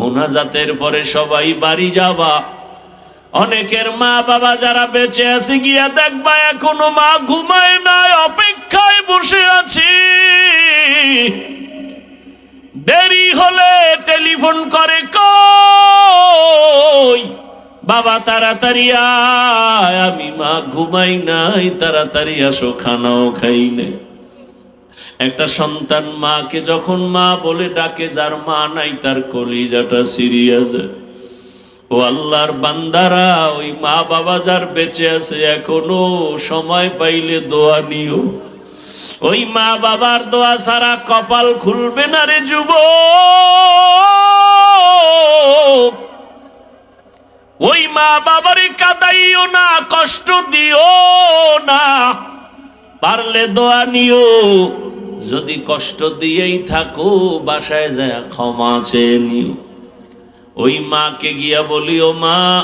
মোনাজাতের পরে সবাই বাড়ি যাবা। অনেকের মা বাবা যারা বেঁচে আছে, গিয়া দেখবা এখনও মা ঘুমায় নাই, অপেক্ষায় বসে আছি। দেরি হলে টেলিফোন করে, কই? বাবা, তাড়াতাড়ি আয়। আমি মা ঘুমাই নাই, তাড়াতাড়ি আসো, খানাও খাই নাই একটা সন্তান মাকে যখন মা বলে ডাকে, যার মা নাই, তার কলিজাটা সিরিয়াস ও আল্লাহর বান্দারা, ওই মা বাবা যার বেঁচে আছে, এখনও সময় পাইলে দোয়া নিও। ওই মা বাবার দোয়া ছাড়া কপাল খুলবে না রে যুব ওই মা বাবারে কাদাইও না, কষ্ট দিও না, পারলে দোয়া নিও। যদি কষ্ট দিয়েই থাকো, বাসায় যায় ক্ষমা চেয়ে নিও। ওই মাকে গিয়া বলিও, মা,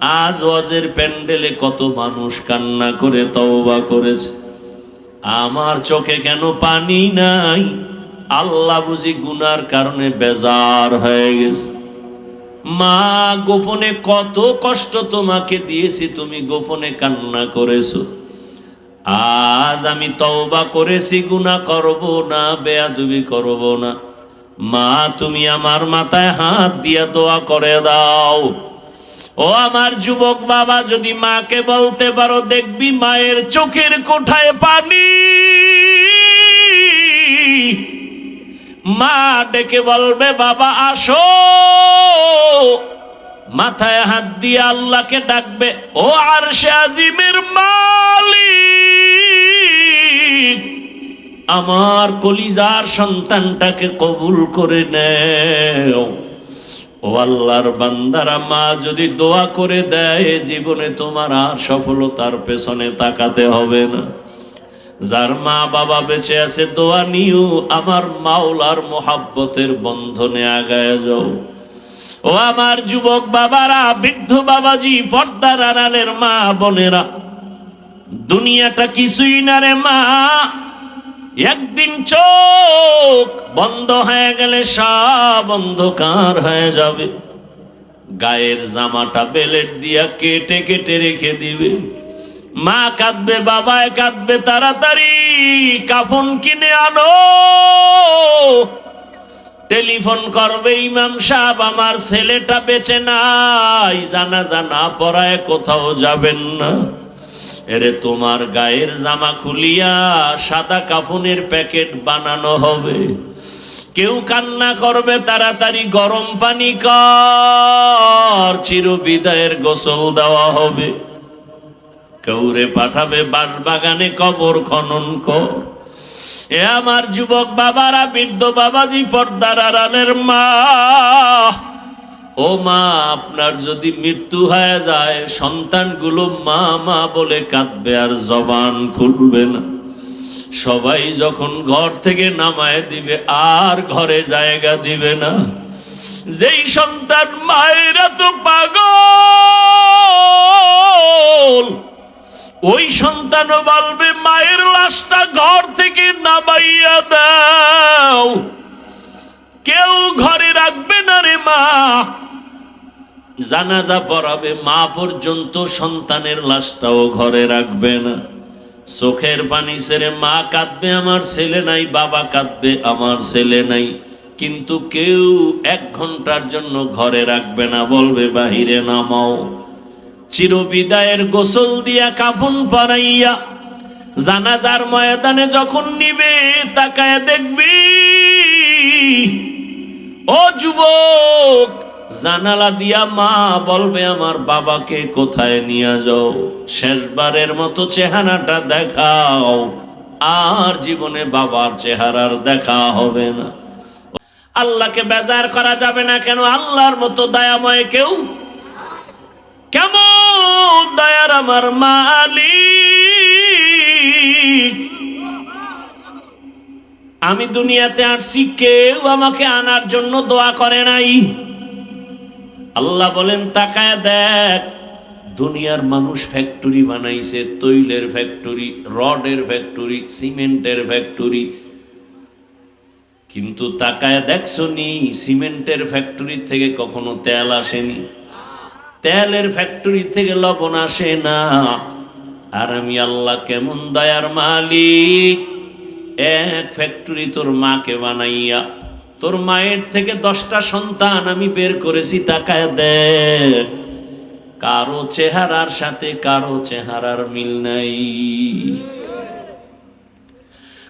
আজ ওয়াজের প্যান্ডেলে কত মানুষ কান্না করে তওবা করেছে। আমার চোখে কেন পানি নাই? আল্লাহ বুঝি গুনার কারণে বেজার হয়ে গেছে। মা, গোপনে কত কষ্ট তোমাকে দিয়েছি, তুমি গোপনে কান্না করেছ। আজ আমি তওবা করেছি, গুনাহ করব না, বেয়াদবি করব না। মা, তুমি আমার মাথায় হাত দিয়া দোয়া করে দাও। ও আমার যুবক বাবা, যদি মাকে বলতে পারো, দেখবি মায়ের চোখের কোঠায় পানি। মা ডেকে বলবে, বাবা, আসো। মাথায় হাত দিয়ে আল্লাহকে ডাকবে, ও আর সে আজিমের মালিক। আমার কলিজার সন্তানটাকে কবুল করে নেও। ও আল্লাহর বান্দারা, মা যদি দোয়া করে দেয়, জীবনে তোমার আর সফলতার পেছনে তাকাতে হবে না। যার মা বাবা বেঁচে আছে, দোয়া নিও, আমার মাওলার মোহাব্বতের বন্ধনে আগায় যাও। ও আমার যুবক বাবারা, বৃদ্ধ বাবাজি, পর্দার আড়ালের মা বোনেরা দুনিয়াটা কিছুই না রে মা। একদিন চোখ বন্ধ হয়ে গেলে সব অন্ধকার হয়ে যাবে। গায়ের জামাটা বেলেট দিয়া কেটে কেটে রেখে দিবে। মা কাঁদবে বাবায় কাঁদবে, তাড়াতাড়ি কাফন কিনে আনো। টেলিফোন করবে, ইমাম সাহেব, আমার ছেলেটা বেঁচে নাই জানা জানা পড়ায় কোথাও যাবেন না। এরে তোমার গায়ের জামা খুলিয়া সাদা কাফনের প্যাকেট বানানো হবে। কেউ কান্না করবে, তাড়াতাড়ি গরম পানি কর চির বিদায়ের গোসল দেওয়া হবে। কেউরে পাঠাবে বাগানে কবর খনন কর। এ আমার যুবক বাবারা, বৃদ্ধ বাবাজি, পর্দার আড়ালের মা ও মা, আপনার যদি মৃত্যু হয়ে যায়, সন্তানগুলো মা মা বলে কাঁদবে আর জবান খুলবে না। সবাই যখন ঘর থেকে নামায় দিবে, আর ঘরে জায়গা দিবে না। যেই সন্তান মায়েরা তো পাগল, ওই সন্তানও বলবে, মায়ের লাশটা ঘর থেকে নামাইয়া দাও। কেউ ঘরে রাখবে না রে মা। জানাজা পড়াবে, মা পর্যন্ত সন্তানের লাশটাও ঘরে রাখবে না। চোখের পানি সেরে মা কাঁদবে, আমার ছেলে নাই, বাবা কাঁদবে, আমার ছেলে নাই। কিন্তু কেউ এক ঘণ্টার জন্য ঘরে রাখবে না, বলবে বাহিরে নামাও। চিরবিদায়ের গোসল দিয়া কাফন পরাইয়া জানাজার ময়দানে যখন নিবে, তাকায় দেখবি ও যুবক, জানালা দিয়া মা বলবে, আমার বাবাকে কোথায় নিয়ে যাও? শেষবারের মতো চেহারাটা দেখাও। আর জীবনে বাবার চেহারার দেখা হবে না। আল্লাহকে বেজার করা যাবে না কেন? আল্লাহর মতো দয়াময় কেউ? কেমন? দয়ার আমার মালিক। আমি দুনিয়াতে আসছি কেউ আমাকে আনার জন্য দোয়া করে নাই। আল্লাহ বলেন, তাকায় দেখ, দুনিয়ার মানুষ ফ্যাক্টরি বানাইছে, তৈলের ফ্যাক্টরি রডের ফ্যাক্টরি সিমেন্টের ফ্যাক্টরি কিন্তু তাকায় দেখছ নি সিমেন্টের ফ্যাক্টরি থেকে কখনো তেল আসেনি। তেলের ফ্যাক্টরি থেকে লবণ আসে না। আর আমি আল্লাহ কেমন দয়ার মালিক। এক ফ্যাক্টরি তোর মাকে বানাইয়া, তোর মায়ের থেকে দশটা সন্তান আমি বের করেছি, তাকায় দেখ। কারও চেহারার সাথে কারও চেহারার মিল নাই।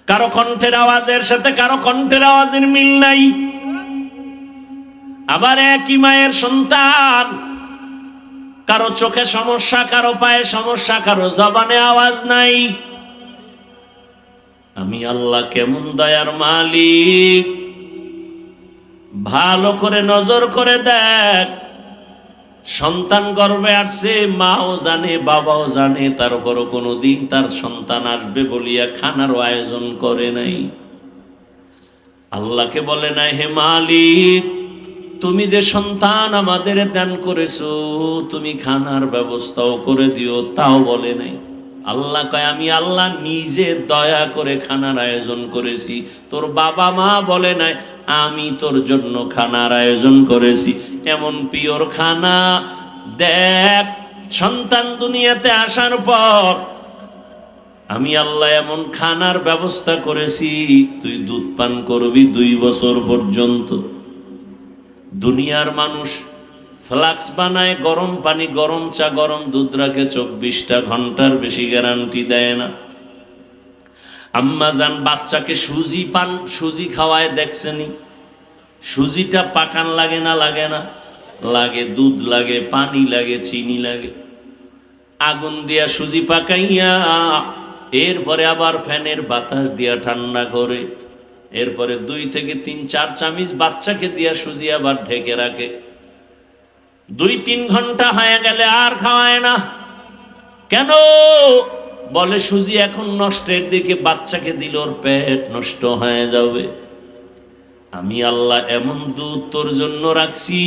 কারও কণ্ঠের আওয়াজের সাথে কারও কণ্ঠের আওয়াজের মিল নাই। আবার একই মায়ের সন্তান, কারও চোখে সমস্যা, কারও পায়ে সমস্যা, কারও জবানে আওয়াজ নাই। আমি আল্লাহ কেমন দয়ার মালিক? ভালো করে নজর করে দেখ। সন্তান গর্বে আসছে, মাও জানে, বাবাও জানে তারপরও কোনো দিন তার সন্তান আসবে বলিয়া খানারও আয়োজন করে নাই। আল্লাহকে বলে নাই, হে মালিক, তুমি যে সন্তান আমাদের দান করেছ, তুমি খানার ব্যবস্থাও করে দিও, তাও বলে নাই। আল্লাহ কয়, আমি আল্লাহ নিজে দয়া করে খানার আয়োজন করেছি। তোর বাবা মা বলে নাই, আমি তোর জন্য খানার আয়োজন করেছি। এমন পিওর খানা, দেখ, সন্তান দুনিয়াতে আসার পর আমি আল্লাহ এমন খানার ব্যবস্থা করেছি, তুই দুধ পান করবি দুই বছর পর্যন্ত। দুনিয়ার মানুষ ফ্লাক্স বানায়, গরম পানি, গরম চা, গরম দুধ রাখে, চব্বিশটা ঘণ্টার বেশি গ্যারান্টি দেয় না। আম্মা যান বাচ্চাকে সুজি পান, সুজি খাওয়ায় দেখছেনি? সুজিটা পাকান লাগে না লাগে না? লাগে, দুধ লাগে, পানি লাগে, চিনি লাগে। আগুন দিয়া সুজি পাকাইয়া, এরপরে আবার ফ্যানের বাতাস দিয়া ঠান্ডা করে। এরপরে দুই থেকে তিন, চার চামিচ বাচ্চাকে দিয়া সুজি আবার ঢেকে রাখে। দুই তিন ঘণ্টা হয়ে গেলে আর খাওয়ায় না। কেন? বলে, সুজি এখন নষ্টের দিকে বাচ্চাকে দিল ওর পেট নষ্ট হয়ে যাবে। আমি আল্লাহ এমন দুধ তোর জন্য রাখছি।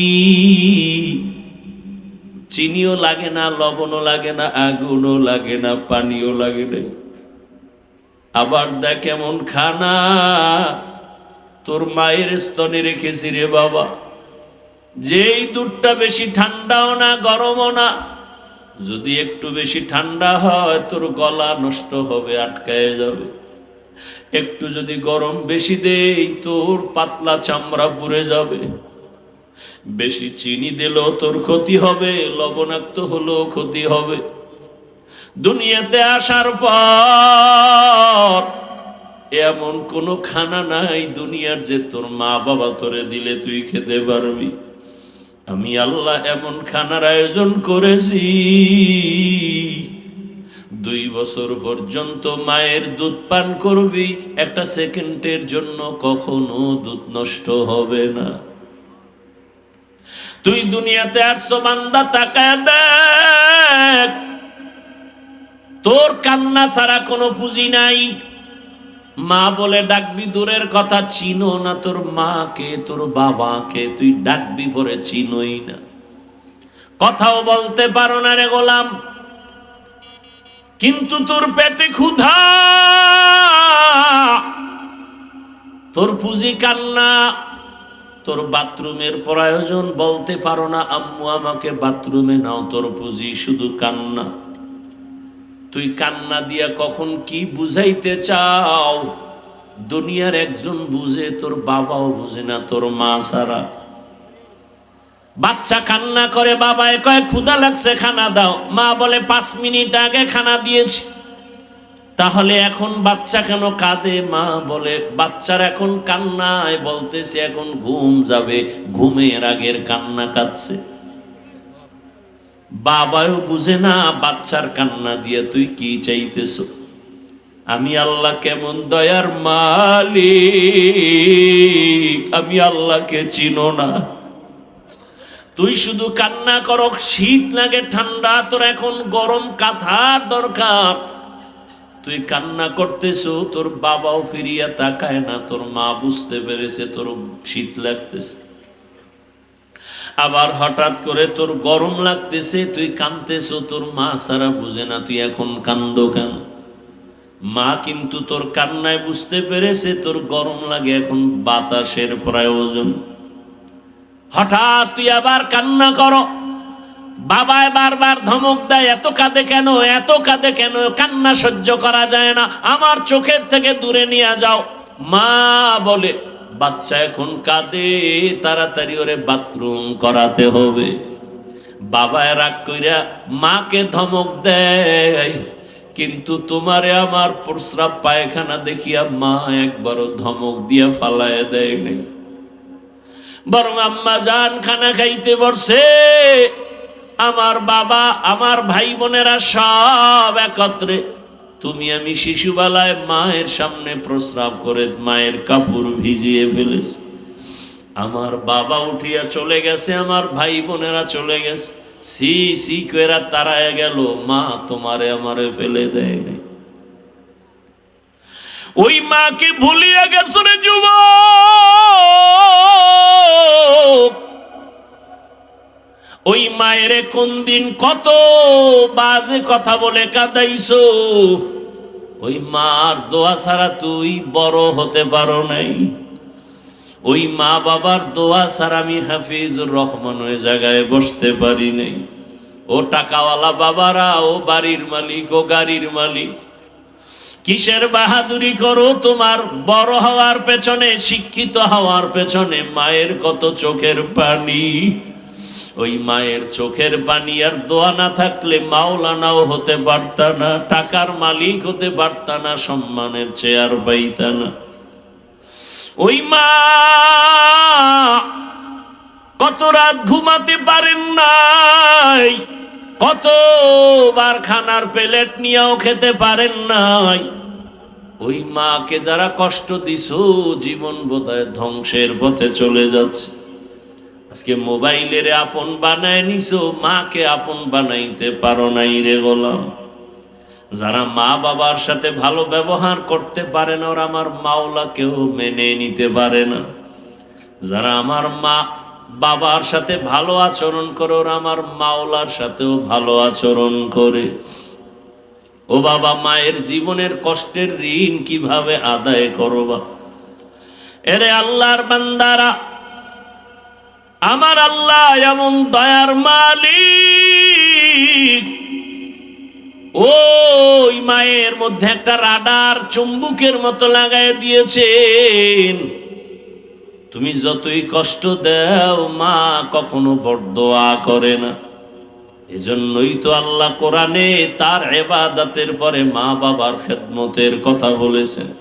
চিনিও লাগে না, লবণও লাগে না, আগুনও লাগে না, পানিও লাগে না। আবার দেখ এমন খানা। তোর মায়ের স্তনে রেখেছি রে বাবা। যেই দুধটা বেশি ঠান্ডাও না, গরমও না, যদি একটু বেশি ঠান্ডা হয়, তোর গলা নষ্ট হবে, আটকায় যাবে। একটু যদি গরম বেশি দেই, তোর পাতলা চামড়া পুড়ে যাবে। বেশি চিনি দিলেও তোর ক্ষতি হবে, লবণাক্ত হলেও ক্ষতি হবে। দুনিয়াতে আসার পর এমন কোনো খানা নাই, দুনিয়ার যে তোর মা বাবা তোরে দিলে তুই খেতে পারবি। আমি আল্লাহ এমন খানার আয়োজন করেছি। দুই বছর পর্যন্ত মায়ের দুধ পান করবি, একটা সেকেন্ডের জন্য কখনো দুধ নষ্ট হবে না। তুই দুনিয়াতে আসছো বান্দা তাকায় দেখ। তোর কান্না ছাড়া কোনো পুঁজি নাই। মা বলে, ডাকবি দূরের কথা, চিনো না তোর মাকে, তোর বাবাকে, তুই ডাকবি পরে চিনোই না। কথাও বলতে পারো না রে গোলাম, কিন্তু তোর পেটে ক্ষুধা, তোর পুঁজি কান্না, তোর বাথরুমের প্রয়োজন বলতে পারো না, আম্মু, আমাকে বাথরুমে নাও, তোর পুঁজি শুধু কান্না। তুই কান্না দিয়া কখন কি বুঝাইতে চাও? দুনিয়ার একজন বুঝে, তোর বাবাও বুঝে না, তোর মা ছাড়া। বাচ্চা কান্না করে, বাবায় কয় ক্ষুদা লাগছে, খানা দাও। মা বলে, পাঁচ মিনিট আগে খানা দিয়েছি। তাহলে এখন বাচ্চা কেন কাঁদে? মা বলে, বাচ্চার এখন কান্নায় বলতেছে, এখন ঘুম যাবে। ঘুমের আগের কান্না কাঁদছে। বাবাও বুঝে না, বাচ্চার কান্না দিয়ে তুই কি চাইতেছ? আমি আল্লাহ কেমন দয়ার মালিক, আমি আল্লাহকে চিনো না। তুই শুধু কান্না করো, শীত লাগে, ঠান্ডা, তোর এখন গরম কাঁথার দরকার। তুই কান্না করতেছ, তোর বাবাও ফিরিয়া তাকায় না, তোর মা বুঝতে পেরেছে, তোর শীত লাগতেছে। আবার হঠাৎ করে তোর গরম লাগতেছে, তুই কানতেছ তোর মা সারা বুঝে না, তুই এখন কান্দ কেন? মা কিন্তু তোর কান্নায় বুঝতে পেরেছে, তোর গরম লাগে এখন বাতাসের প্রয়োজন। হঠাৎ তুই আবার কান্না করো। বাবায় বারবার ধমক দেয়, এত কাঁদে কেন, এত কাঁদে কেন, কান্না সহ্য করা যায় না, আমার চোখের থেকে দূরে নিয়ে যাও। মা বলে বাচ্চা এখন কাঁদে, তাড়াতাড়ি ওরে বাথরুম করাতে হবে। বাবায় রাগ কইরা, মাকে ধমক দেয়, কিন্তু তোমারে আমার প্রস্রাব পায়খানা দেখিয়া মা একবারও ধমক দিয়া ফালায় দেয় নাই। বরং আম্মা যান খানা খাইতে বসে, আমার বাবা, আমার ভাই বোনেরা সব একত্রে তুমি আমি শিশুবেলায় মায়ের সামনে প্রস্রাব করে মায়ের কাপড় ভিজিয়ে ফেলেছ। আমার বাবা উঠিয়া চলে গেছে, আমার ভাই বোনেরা চলে গেছে। সি সি কইরা তারায় গেল, মা, তোমারে আমারে ফেলে দেয় ওই মাকে ভুলিয়া গেছ রে যুবক। ওই মায়ের কোন দিন কত বাজে কথা বলে কাদাইছো? ওই মার দোয়া ছাড়া তুই বড় হতে পারো নাই। ওই মা বাবার দোয়া ছাড়া আমি হাফিজুর রহমান ওই জায়গায় বসতে পারি নাই। ও টাকাওয়ালা বাবারা, ও বাড়ির মালিক, ও গাড়ির মালিক, কিসের বাহাদুরি করো? তোমার বড় হওয়ার পেছনে, শিক্ষিত হওয়ার পেছনে মায়ের কত চোখের পানি। ওই মায়ের চোখের পানি আর দোয়া না থাকলে মাওলানাও হতে পারতা না, টাকার মালিক হতে পারতা না, সম্মানের চেয়ার পাইতা না। ওই মা কত রাত ঘুমাতে পারেন নাই কতবার খানার প্লেট নিয়েও খেতে পারেন নাই। ওই মাকে যারা কষ্ট দিছো, জীবন বোধহয় ধ্বংসের পথে চলে যাচ্ছে। আজকে মোবাইলের আপন বানায় নিছো, মাকে আপন বানাইতে পারো নাই রে গোলাম। যারা মা বাবার সাথে ভালো ব্যবহার করতে পারে না, ওরা আমার মাওলা কেউ মেনে নিতে পারে না। যারা আমার মা বাবার সাথে ভালো আচরণ করে, ওরা আমার মাওলার সাথেও ভালো আচরণ করে। ও বাবা, মায়ের জীবনের কষ্টের ঋণ কীভাবে আদায় করবা? এরে আল্লাহর বান্দারা আমার আল্লাহ এমন দয়ার মালিক। ওই মায়ের মধ্যে একটা রাডার চুম্বুকের মতো লাগাই দিয়েছেন। তুমি যতই কষ্ট দাও, মা কখনো বড়দোয়া করে না। এজন্যই তো আল্লাহ কোরআনে তার এবাদাতের পরে মা বাবার খেদমতের কথা বলেছেন।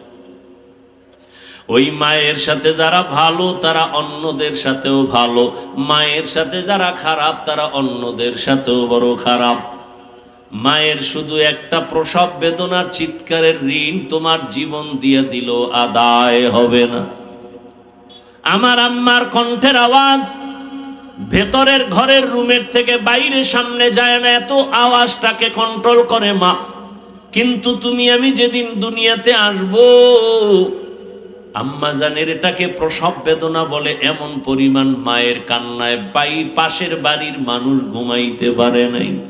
ওই মায়ের সাথে যারা ভালো, তারা অন্যদের সাথেও ভালো। মায়ের সাথে যারা খারাপ, তারা অন্যদের সাথেও বড় খারাপ। মায়ের শুধু একটা প্রসব বেদনার চিৎকারের ঋণ তোমার জীবন দিয়ে দিল, আদায় হবে না। আমার আম্মার কণ্ঠের আওয়াজ ভেতরের ঘরের রুমের থেকে বাইরে সামনে যায় না, এত আওয়াজটাকে কন্ট্রোল করে মা। কিন্তু তুমি, আমি যেদিন দুনিয়াতে আসব আম্মা জানের এটাকে প্রসব বেদনা বলে এমন পরিমাণ মায়ের কান্নায় বাই পাশের বাড়ির মানুষ ঘুমাইতে পারে নাই।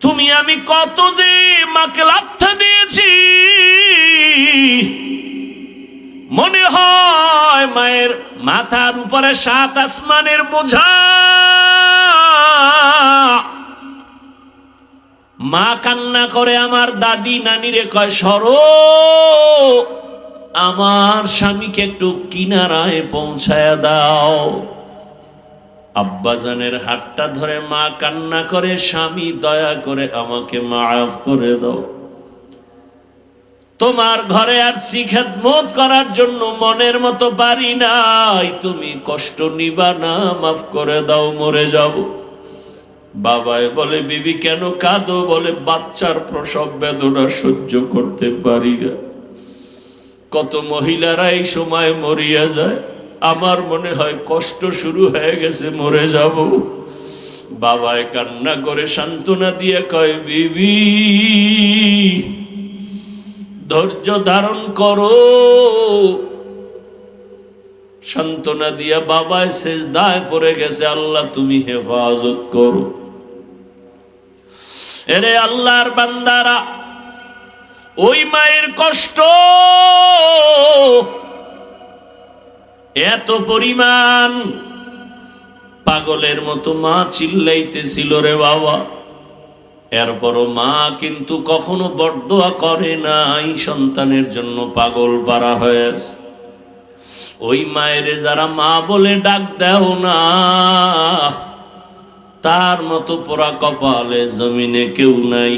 তুমি আমি কত যে মাকে লাথা দিয়েছি। মনে হয় মায়ের মাথার উপরে সাত আসমানের বোঝা। মা কান্না করে আমার দাদি নানিরে কয়, সরো। আমার স্বামীকে একটু কিনারায় পৌঁছায় দাও। আব্বাজানের হাতটা ধরে মা কান্না করে, স্বামী দয়া করে আমাকে মাফ করে দাও। তোমার ঘরে আর শিখাত করার জন্য মনের মতো পারি নাই। তুমি কষ্ট নিবা না, মাফ করে দাও, মরে যাব। বাবায় বলে, বিবি, কেন কাঁদো? বলে, বাচ্চার প্রসব বেদনা সহ্য করতে পারি না। কত মহিলারা এই সময় মরিয়া যায়। আমার মনে হয় কষ্ট শুরু হয়ে গেছে, মরে যাব। বাবায় কান্না করে সান্ত্বনা দিয়ে কয়, বিবি, ধৈর্য ধারণ করো। সান্ত্বনা দিয়া বাবায় শেষ দায় পড়ে গেছে, আল্লাহ, তুমি হেফাজত করো। এরে আল্লাহর বান্দারা ওই মায়ের কষ্ট এত পরিমাণ পাগলের মতো মা চিল্লাইতেছিল রে বাবা। এরপরও মা কিন্তু কখনো বরদোয়া করে নাই, সন্তানের জন্য পাগল পারা হয়েছে। ওই মায়ের যারা মা বলে ডাক দেও না, তার মতো পোড়া কপালে জমিনে কেউ নাই।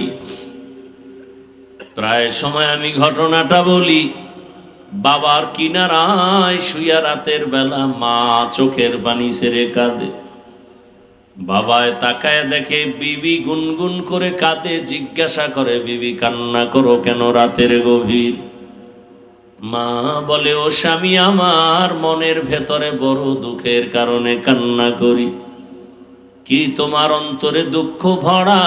প্রায় সময় আমি ঘটনাটা বলি। বাবার কিনারায় শুয়া রাতের বেলা মা চোখের পানি সেরে কাঁদে। বাবায় তাকায় দেখে বিবি গুনগুন করে কাঁদে, জিজ্ঞাসা করে, বিবি, কান্না করো কেন রাতের গভীর? মা বলে, ও স্বামী, আমার মনের ভেতরে বড় দুঃখের কারণে কান্না করি। কি তোমার অন্তরে দুঃখ ভরা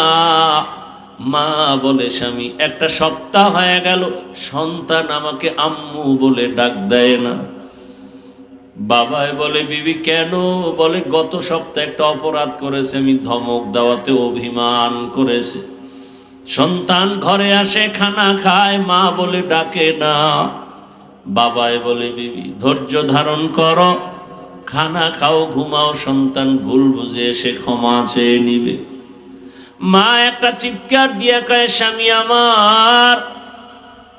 মা বলে, স্বামী, একটা সপ্তাহ হয়ে গেল, সন্তান আমাকে আম্মু বলে ডাক দেয় না। বাবায় বলে, বিবি, কেন? বলে, গত সপ্তাহে একটা অপরাধ করেছে, আমি ধমক দেওয়াতে অভিমান করেছে। সন্তান ঘরে আসে, খানা খায়, মা বলে ডাকে না। বাবায় বলে, বিবি, ধৈর্য ধারণ করো, খানা খাও, ঘুমাও, সন্তান ভুল বুঝে এসে ক্ষমা চেয়ে নিবে। মা একটা চিৎকার দিয়া কয়, স্বামী আমার,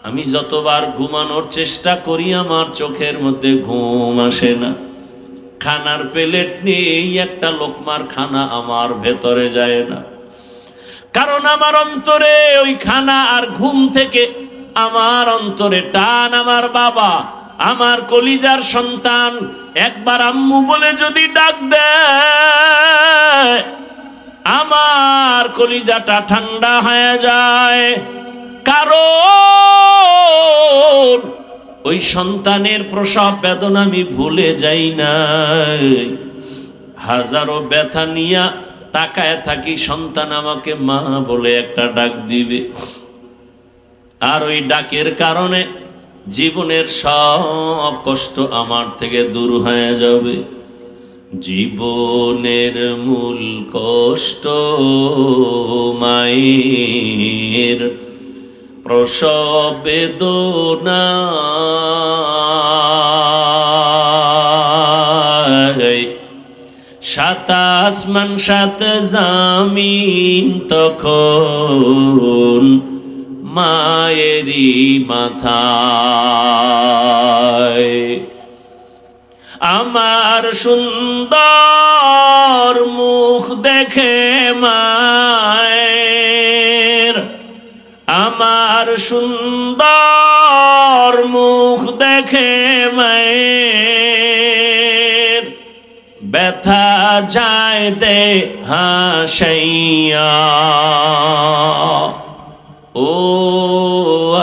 আমি যতবার ঘুমানোর চেষ্টা করি, আমার চোখের মধ্যে ঘুম আসে না। খানার প্লেট নেই একটা লোকমার খানা আমার ভেতরে যায় না। কারণ আমার অন্তরে ওই খানা আর ঘুম থেকে আমার অন্তরে টান আমার বাবা, আমার কলিজার সন্তান একবার আম্মু বলে যদি ডাক দেয় আমার কলিজাটা ঠান্ডা হয়ে যায়। কারণ ওই সন্তানের প্রসব বেদনা আমি ভুলে যাই না হাজারো ব্যথা নিয়া তাকায় থাকি, সন্তান আমাকে মা বলে একটা ডাক দিবে। আর ওই ডাকের কারণে জীবনের সব কষ্ট আমার থেকে দূর হয়ে যাবে। জীবনের মূল কষ্ট মায়ের। প্রসব বেদনা সাত আসমান সাত জামিন তখন মায়েরই মাথায় আমার সুন্দর মুখ দেখে মায়ের। আমার সুন্দর মুখ দেখে মায়ের। ব্যথা যায় দে হাসাইয়া। ও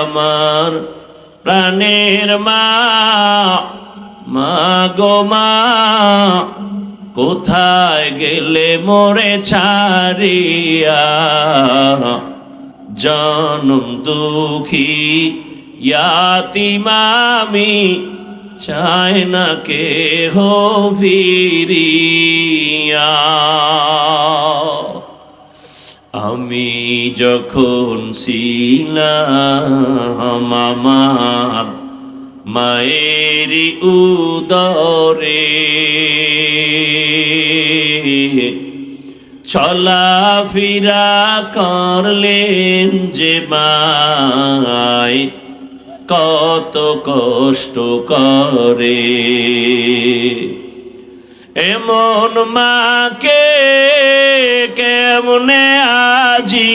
আমার প্রাণের মা মা কোথায় গেলে মোরে ছাড়িয়া? জনম দুঃখী ইয়াতিমামি চায় না কে হো আমি যখন ছিলাম, আমার মায়েরি উদরে। চলাফেরা করলেন যে মায় কত কষ্ট করে। এমন মাকে কেমনে আজি?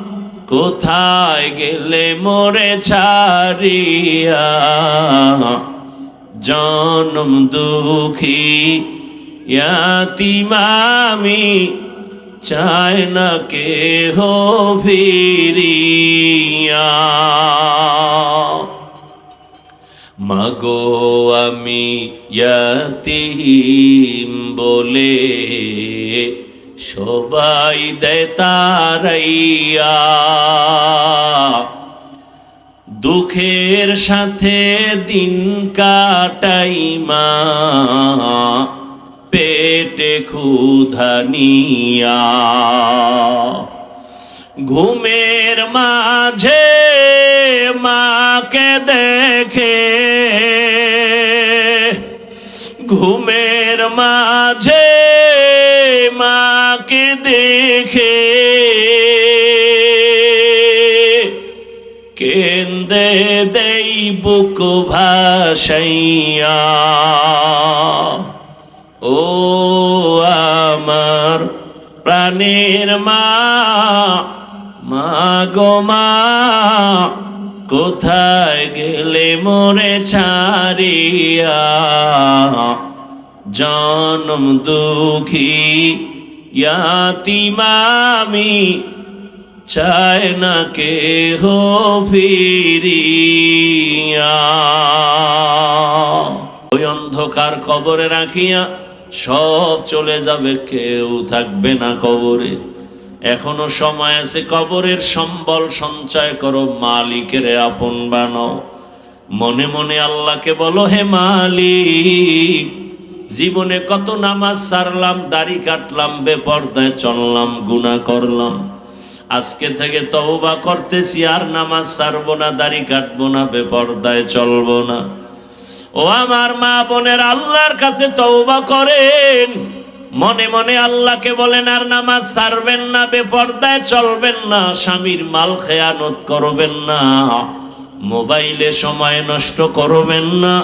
কোথায় গেলে মোরে ছাড়িয়া? জনম দুঃখী ইয়াতিমামি চায় না কে হো ফিরিয়া। মাগো আমি ইয়াতিম বলে সবাই দেয় তারাইয়া। দুঃখের সাথে দিন কাটাই মা পেটে ক্ষুধানিয়া ঘুমের মাঝে মাকে দেখে দেখে কেন্দে দেই বুক ভাসাইয়া, ও আমার প্রাণের মা মা গো মা, কোথায় গেলে মোরে ছাড়িয়া? জনম দুঃখী ইয়াতিমামি, চায় না কে হো ফিরিয়া। ওই অন্ধকার কবরে রাখিয়া সব চলে যাবে, কেউ থাকবে না কবরে। এখনও সময় আছে, কবরের সম্বল সঞ্চয় করো, মালিকের আপন বানাও। মনে মনে আল্লাহকে বলো, হে মালিক জীবনে কত নামাজ সারলাম, দাড়ি কাটলাম, বেপর্দায় চললাম, গুনাহ করলাম। আজকে থেকে তওবা করতেছি, আর নামাজ ছাড়বো না, দাড়ি কাটবো না, বেপর্দায় চলবো না। ও আমার মা বোনের আল্লাহর কাছে তওবা করেন। মনে মনে আল্লাহকে বলেন, আর নামাজ সারবেন না, বেপর্দায় চলবেন না, স্বামীর মাল খেয়ানত করবেন না, মোবাইলে সময় নষ্ট করবেন না।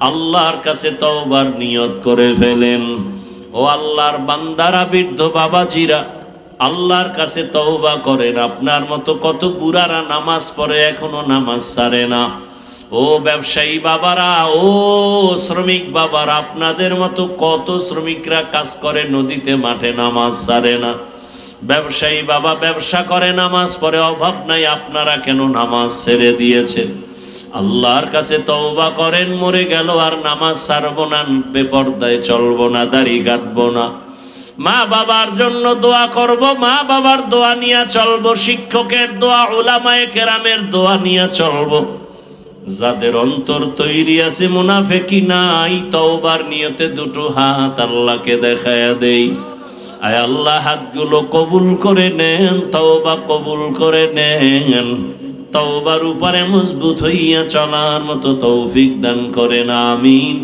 আল্লাহর কাছে তওবার নিয়ত করে ফেলেন। ও আল্লাহর বান্দারা, বৃদ্ধ বাবাজিরা, আল্লাহর কাছে তওবা করেন। আপনার মতো কত বুড়ারা নামাজ পড়ে এখনও নামাজ সারে না। ও ব্যবসায়ী বাবারা, ও শ্রমিক বাবারা, আপনাদের মতো কত শ্রমিকরা কাজ করে নদীতে মাঠে নামাজ সারে না। ব্যবসায়ী বাবা ব্যবসা করে, নামাজ পড়ে, অভাব নাই, আপনারা কেন নামাজ ছেড়ে দিয়েছেন? আল্লাহর কাছে তওবা করেন, মরে গেল আর নামাজ ছাড়বো না, বেপর্দায় চলবো না, দাড়ি কাটবো না। মা বাবার জন্য দোয়া করব, মা বাবার দোয়া নিয়ে চলবো, শিক্ষকের দোয়া ওলামায়ে কেরামের দোয়া নিয়ে চলবো। যাদের অন্তর তৈরি আছে, মুনাফেকি নাই, তওবার নিয়তে দুটো হাত আল্লাহকে দেখায়া দেই। আয় আল্লাহ, হাতগুলো কবুল করে নেন, তওবা কবুল করে নেন। তওবার উপরে মজবুত হইয়া চলার মতো তৌফিক দান করেন আমিন।